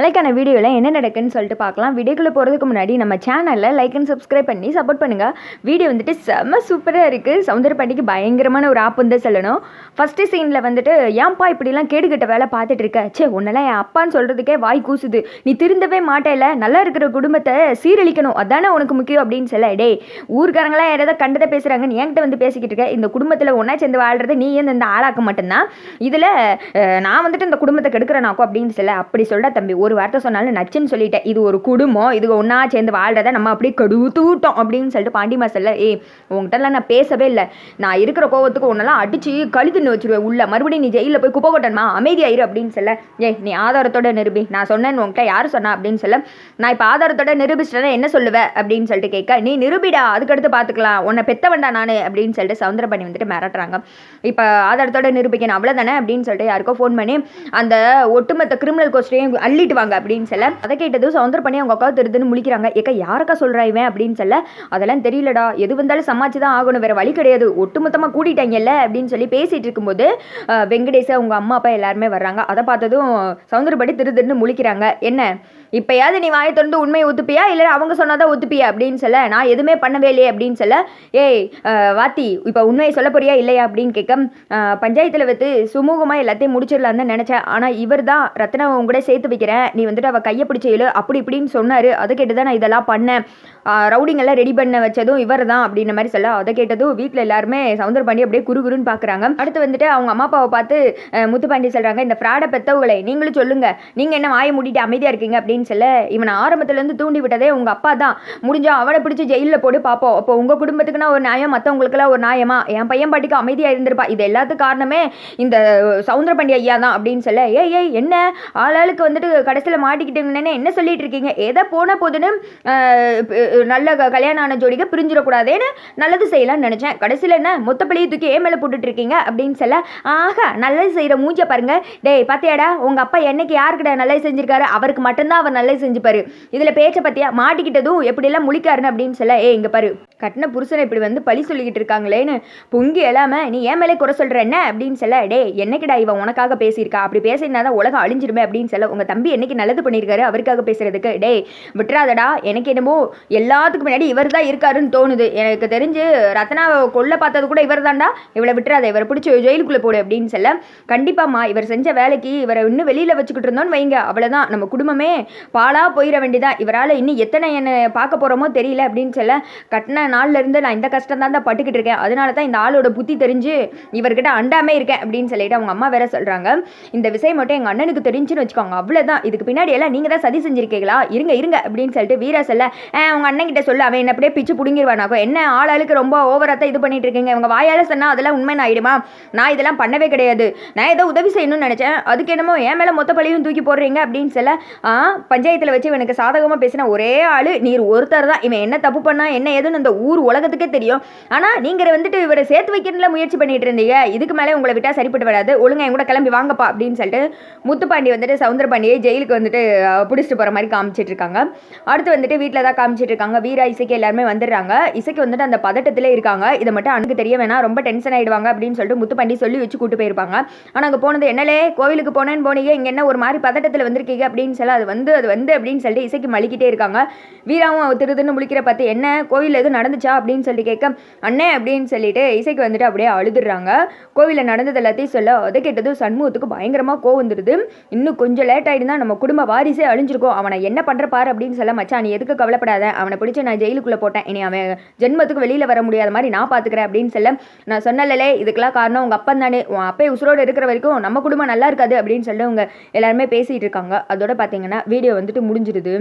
நாளைக்கான வீடியோவில் என்ன நடக்குன்னு சொல்லிட்டு பார்க்கலாம். வீடியோக்குள்ளே போகிறதுக்கு முன்னாடி நம்ம சேனலில் லைக் அண்ட் சப்ஸ்கிரைப் பண்ணி சப்போர்ட் பண்ணுங்கள் வீடியோ வந்துட்டு செம்ம சூப்பராக இருக்குது சவுந்தர பாண்டிக்கு பயங்கரமான ஒரு ஆப் வந்து சொல்லணும். ஃபஸ்ட்டு சீனில் வந்துட்டு ஏன்பா இப்படிலாம் கேடுகட்ட வேலை பார்த்துட்டு இருக்க? சே உன்னெல்லாம் என் அப்பான்னு சொல்கிறதுக்கே வாய் கூசுது. நீ திருந்தவே மாட்டேல. நல்லா இருக்கிற குடும்பத்தை சீரழிக்கணும். அதானே உனக்கு முக்கியம்? அப்படின்னு சொல்ல டேய் ஊர்க்காரங்களாம் யாராவது கண்டதை பேசுகிறாங்க நீ என்கிட்ட வந்து பேசிக்கிட்டு இருக்க. இந்த குடும்பத்தில் ஒன்றா சேர்ந்து வாழ்கிறது நீ ஏன் இந்த ஆளாக்க மட்டும்தான் இதில் நான் வந்துட்டு இந்த குடும்பத்தை கெடுக்கிறேனாக்கோ அப்படின்னு சொல்ல அப்படி சொல்ல தம்பி. ஒரு வார்த்தை சொன்னாலும் நச்சுன்னு சொல்லிட்டேன். இது ஒரு குடும்பம். இது ஒன்றா சேர்ந்து வாழ்றத நம்ம அப்படியே கடுத்தூட்டோம் அப்படின்னு சொல்லிட்டு பாண்டிமா சொல்ல ஏய் உங்ககிட்டலாம் நான் பேசவே இல்லை. நான் இருக்கிற கோவத்துக்கு உன்னெல்லாம் அடித்து கழுத்துன்னு வச்சிருவேன். உள்ள மறுபடியும் நீ ஜெயிலில் போய் குப்பை கொட்டணுமா? அமைதியாயிரு அப்படின்னு சொல்ல ஏய் நீ ஆதாரத்தோட நிரூபி. நான் சொன்னேன்னு உங்ககிட்ட யார் சொன்னா? அப்படின்னு சொல்ல நான் இப்போ ஆதாரத்தோட நிரூபிச்சிட்டேன்னா என்ன சொல்லுவேன் அப்படின்னு சொல்லிட்டு கேட்க நீ நிரூபிடா. அதுக்கடுத்து பார்த்துக்கலாம் உன்னை பெத்தவன்டா நான். அப்படின்னு சொல்லிட்டு சவுந்தர பண்ணி வந்துட்டு மிரட்டுறாங்க. இப்போ ஆதாரத்தோட நிரூபிக்கணும். அவ்வளோதானே அப்படின்னு சொல்லிட்டு யாருக்கோ ஃபோன் பண்ணி அந்த ஒட்டுமொத்த கிரிமினல் கோஸ்டையும் அள்ளிட்டு வாங்க அப்படின்னு சொல்ல அதை கேட்டதும் சவுந்தர் பண்ணி அவங்க அக்கா திருதுன்னு முழிக்கிறாங்க. ஏக்கா யாருக்கா சொல்கிறா இவன்? அப்படின்னு சொல்ல அதெல்லாம் தெரியலடா. எது வந்தாலும் சமாளிச்சு தான் ஆகணும். வேறு வழி கிடையாது. ஒட்டுமொத்தமாக கூட்டிட்டாங்கல்ல அப்படின்னு சொல்லி பேசிகிட்டு இருக்கும்போது அஹ், வெங்கடேஷ் அவங்க அம்மா அப்பா எல்லாருமே வர்றாங்க. அதை பார்த்ததும் சவுந்தரபடி திருதுன்னு முழிக்கிறாங்க. என்ன? இப்போயாவது நீ வாயை திறந்து உண்மையை ஒத்துப்பியா? இல்லை அவங்க சொன்னாதான் ஒத்துப்பியா? அப்படின்னு சொல்ல நான் எதுவுமே பண்ணவே இல்லையே. அப்படின்னு சொல்ல ஏய் வாத்தி இப்போ உண்மையை சொல்ல போறியா? இல்லையா? அப்படின்னு கேட்க பஞ்சாயத்தில் வைத்து சுமூகமாக எல்லாத்தையும் முடிச்சிடலான்னு தான் நினச்சேன். ஆனால் இவர் தான் ரத்னாவை உங்க கூட சேர்த்து வைக்கிறேன். நீ வந்துட்டு அவள் கையை பிடிச்ச இழு அப்படி இப்படின்னு சொன்னார். அதை கேட்டு தான் நான் இதெல்லாம் பண்ணேன். ரவுடிங்கெல்லாம் ரெடி பண்ண வச்சதும் இவர் தான் அப்படின்ற மாதிரி சொல்ல அதை கேட்டதும் வீட்டில் எல்லாருமே சவுந்தர பாண்டி அப்படியே குரு குருன்னு பார்க்குறாங்க அடுத்து வந்துட்டு அவங்க அம்மா அப்பாவை பார்த்து முத்துப்பாண்டி சொல்கிறாங்க இந்த ஃப்ராடை பெத்தவங்களே நீங்களும் சொல்லுங்க. நீங்கள் என்ன வாயை மூடிட்டு அமைதியாக இருக்கீங்க? அப்படின்னு சொல்ல இவனை ஆரம்பத்துலேருந்து தூண்டி விட்டதே உங்கள் அப்பா தான். முடிஞ்சா அவனை பிடிச்சி ஜெயிலில் போட்டு பார்ப்போம் அப்போ உங்கள் குடும்பத்துக்குன்னா ஒரு நியாயம் மற்றவங்களுக்குலாம் ஒரு நியாயமா? என் பையன் பாட்டிக்கு அமைதியாக இருந்திருப்பா. இது எல்லாத்துக்கும் காரணமே இந்த சவுந்தர பாண்டி ஐயா தான். அப்படின்னு சொல்ல ஏய் ஏய் என்ன? ஆளாளுக்கு வந்துட்டு கடைசியில் மாட்டிக்கிட்டீங்கன்னு என்ன சொல்லிட்டு இருக்கீங்க? எதை போன போதுன்னு நல்ல கல்யாணம் ஆன ஜோடிக்கு பிரிஞ்சிடக்கூடாதேன்னு நல்லது செய்யலாம்னு நினச்சேன். கடைசியில் என்ன மொத்த பழியை தூக்கி ஏன் மேலே போட்டுட்டு இருக்கீங்க? அப்படின்னு சொல்ல ஆஹா நல்லது செய்கிற மூஞ்ச பாருங்க. டேய் பார்த்தியாடா உங்கள் அப்பா என்னைக்கு யாருக்கிட்ட நல்லது செஞ்சிருக்காரு அவருக்கு மட்டும்தான் அவர் நல்லது செஞ்சுப்பாரு. இதில் பேச்சை பார்த்தியா மாட்டிக்கிட்டதும் எப்படிலாம் முழிக்காருன்னு அப்படின்னு சொல்ல ஏ இங்கே பாரு கட்டின புருஷனை இப்படி வந்து பழி சொல்லிக்கிட்டு இருக்காங்களேன்னு பொங்கி எழாம நீ ஏன் மேலே குறை சொல்கிற என்ன? அப்படின்னு சொல்ல டே என்னைக்கிடா இவன் உனக்காக பேசியிருக்கா? அப்படி பேசினா தான் உலகம் அழிஞ்சிருமே அப்படின்னு சொல்ல உங்கள் தம்பி என்னைக்கு நல்லது பண்ணியிருக்காரு அவருக்காக பேசுறதுக்கு. டேய் விட்டுறாதடா. எனக்கு என்னமோ எல்லாத்துக்கும் முன்னாடி இவர் தான் இருக்காருன்னு தோணுது. எனக்கு தெரிஞ்சு ரத்னாவை கொல்ல பார்த்தது கூட இவர் தான்டா. இவளை விட்டுறாத இவரை பிடிச்சி ஜெயிலுக்குள்ளே போடு அப்படின்னு சொல்ல கண்டிப்பாம்மா இவர் செஞ்ச வேலைக்கு இவரை இன்னும் வெளியில் வச்சுக்கிட்டு இருந்தோன்னு வைங்க. அவ்வளோதான் நம்ம குடும்பமே பாலாக போயிட வேண்டியதான் இவரால் இன்னும் எத்தனை என்னை பார்க்க போகிறோமோ தெரியல அப்படின்னு சொல்ல கட்டின நாள்லேருந்து நான் இந்த கஷ்டம் தான் தான் பட்டுக்கிட்டு இருக்கேன். அதனால தான் இந்த ஆளோட புத்தி தெரிஞ்சு இவர்கிட்ட அண்டாமே இருக்கேன் அப்படின்னு சொல்லிட்டு அவங்க அம்மா வேற சொல்கிறாங்க இந்த விஷயம் மட்டும் எங்கள் அண்ணனுக்கு தெரிஞ்சுன்னு வச்சுக்கோங்க. அவ்வளோதான் இதுக்கு பின்னாடி எல்லாம் நீங்கள் தான் சதி செஞ்சிருக்கீங்களா? இருங்க இருங்க அப்படின்னு சொல்லிட்டு வீரா செல்ல உங்கள் அண்ணன் கிட்ட சொல்லு அவன் என்ன அப்படியே பிச்சு பிடுங்கிடுவானாக்கோ என்ன ஆளாளுக்கு ரொம்ப ஓவராக தான் இது பண்ணிட்டு இருக்கீங்க? இவங்க வாயால் சொன்னால் அதெல்லாம் உண்மை ஆயிடுமா? நான் இதெல்லாம் பண்ணவே கிடையாது. நான் ஏதோ உதவி செய்யணும்னு நினச்சேன். அதுக்கு என்னமோ என் மேலே மொத்த பழியும் தூக்கி போடுறீங்க அப்படின்னு சொல்ல ஆ பஞ்சாயத்தில் வச்சு இவனுக்கு சாதகமாக பேசின ஒரே ஆள் நீர் ஒருத்தர் தான். இவன் என்ன தப்பு பண்ணா என்ன ஏதுன்னு இந்த ஊர் உலகத்துக்கே தெரியும். ஆனால் நீங்கள் வந்துட்டு இவரை சேர்த்து வைக்கிறதுல முயற்சி பண்ணிட்டு இருந்தீங்க. இதுக்கு மேலே உங்களை விட்டால் சரிப்பட்டு வராது. ஒழுங்கா என் கூட கிளம்பி வாங்கப்பா அப்படின்னு சொல்லிட்டு முத்துப்பாண்டி வந்துட்டு சவுந்தரபாண்டியை ஜெயிலுக்கு வந்துட்டு பிடிச்சிட்டு போகிற மாதிரி காமிச்சிட்டு இருக்காங்க அடுத்து வந்துட்டு வீட்டில் தான் காமிச்சிட்டு இருக்காங்க வீரா இசைக்கு எல்லாருமே வந்துடுறாங்க. இசைக்கு வந்துட்டு அந்த பதட்டத்திலே இருக்காங்க. இதை மட்டும் அனுக்கு தெரிய வேணாம். ரொம்ப டென்ஷன் ஆகிடுவாங்க அப்படின்னு சொல்லிட்டு முத்துப்பாண்டி சொல்லி வச்சு கூட்டு போயிருப்பாங்க. ஆனால் அங்கே போனது என்னலே? கோவிலுக்கு போனேன்னு போனீங்க. இங்கே என்ன ஒரு மாதிரி பதட்டத்தில் வந்திருக்கீங்க அப்படின்னு சொல்லி அது வந்து அது வந்து அப்படின்னு சொல்லிட்டு இசைக்கு மலிக்கிட்டே இருக்காங்க. வீராவும் திருதுன்னு முழிக்கிற பார்த்து என்ன? கோவிலில் எதுவும் நடந்துச்சா? அப்படின்னு சொல்லி கேட்க அண்ணே அப்படின்னு சொல்லிட்டு இசைக்கு வந்துட்டு அப்படியே அழுதுடுறாங்க. கோவிலில் நடந்தது எல்லாத்தையும் சொல்ல அதை கேட்டதும் சண்முகத்துக்கு பயங்கரமாக கோவம் வந்துடுது இன்னும் கொஞ்சம் லேட் ஆகிடுந்தா நம்ம குடும்ப வாரிசே அழிஞ்சிருக்கும். அவனை என்ன பண்ணுற பாரு அப்படின்னு சொல்ல மச்சான் நீ எதுக்கு கவலைப்படாத? அவனை பிடிச்சி நான் ஜெயிலுக்குள்ளே போட்டேன். இனி அவன் ஜென்மத்துக்கு வெளியில் வர முடியாத மாதிரி நான் பார்த்துக்கிறேன் அப்படின்னு சொல்ல நான் சொன்னலே இதுக்கெல்லாம் காரணம் உங்கள் அப்பா தானே. உன் அப்பே உசுரோடு இருக்கிற வரைக்கும் நம்ம குடும்பம் நல்லா இருக்காது அப்படின்னு சொல்லிட்டு அவங்க எல்லாருமே பேசிகிட்டு இருக்காங்க. அதோட பார்த்தீங்கன்னா வீடியோ வந்துட்டு முடிஞ்சிடுது